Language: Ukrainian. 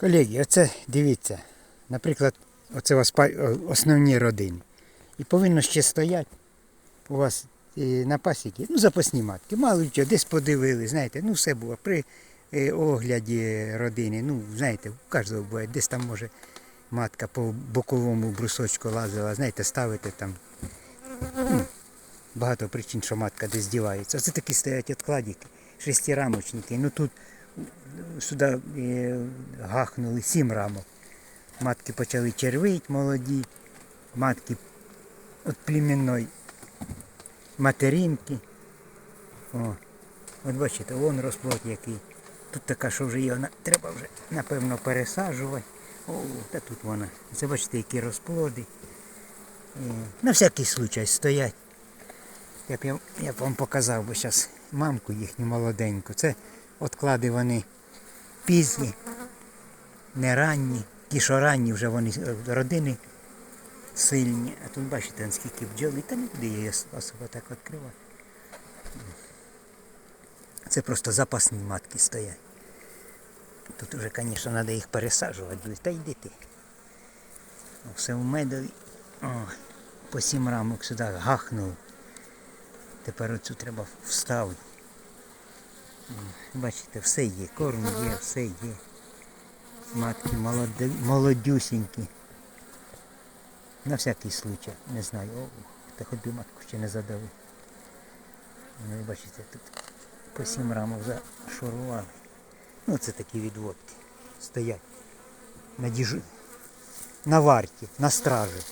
Колеги, оце дивіться. Наприклад, оце у вас основні родини. І повинно ще стояти у вас е, на пасіки, ну, запасні матки. Мало чого, десь подивили, знаєте, ну все було. При е, огляді родини, ну, знаєте, у кожного буває, десь там може матка по боковому брусочку лазила, знаєте, ставити там. Ну, багато причин, що матка десь дівається. Оце такі стоять откладики, шестирамочники. Ну тут сюди гахнули сім рамок. Матки почали червить молоді, матки от племінної материнки. О, от бачите, вон розплод який. Тут така, що вже його треба вже, напевно, пересаджувати. О, та тут вона. Це бачите, які розплоди. Е, На всякий случай стоять. Я б, я б вам показав би зараз мамку їхню молоденьку. Це отклади вони пізні, не ранні. Ті, що ранні, вже вони е, родини сильні. А тут бачите, наскільки бджоли, та не буде її ос- особо так відкривати. Це просто запасні матки стоять. Тут вже, звісно, треба їх пересаджувати. Та йди ти. Все в медові. О, по сім рамок сюди гахнув. Тепер оцю треба вставити. Бачите, все є, корм є, все є. Матки молоді, молодюсінькі. На всякий случай, не знаю. О, та хоч би матку ще не задали. Ну, бачите, тут по сім рамок зашурували. Ну це такі відводки. Стоять. На діжу. На варті, на стражі.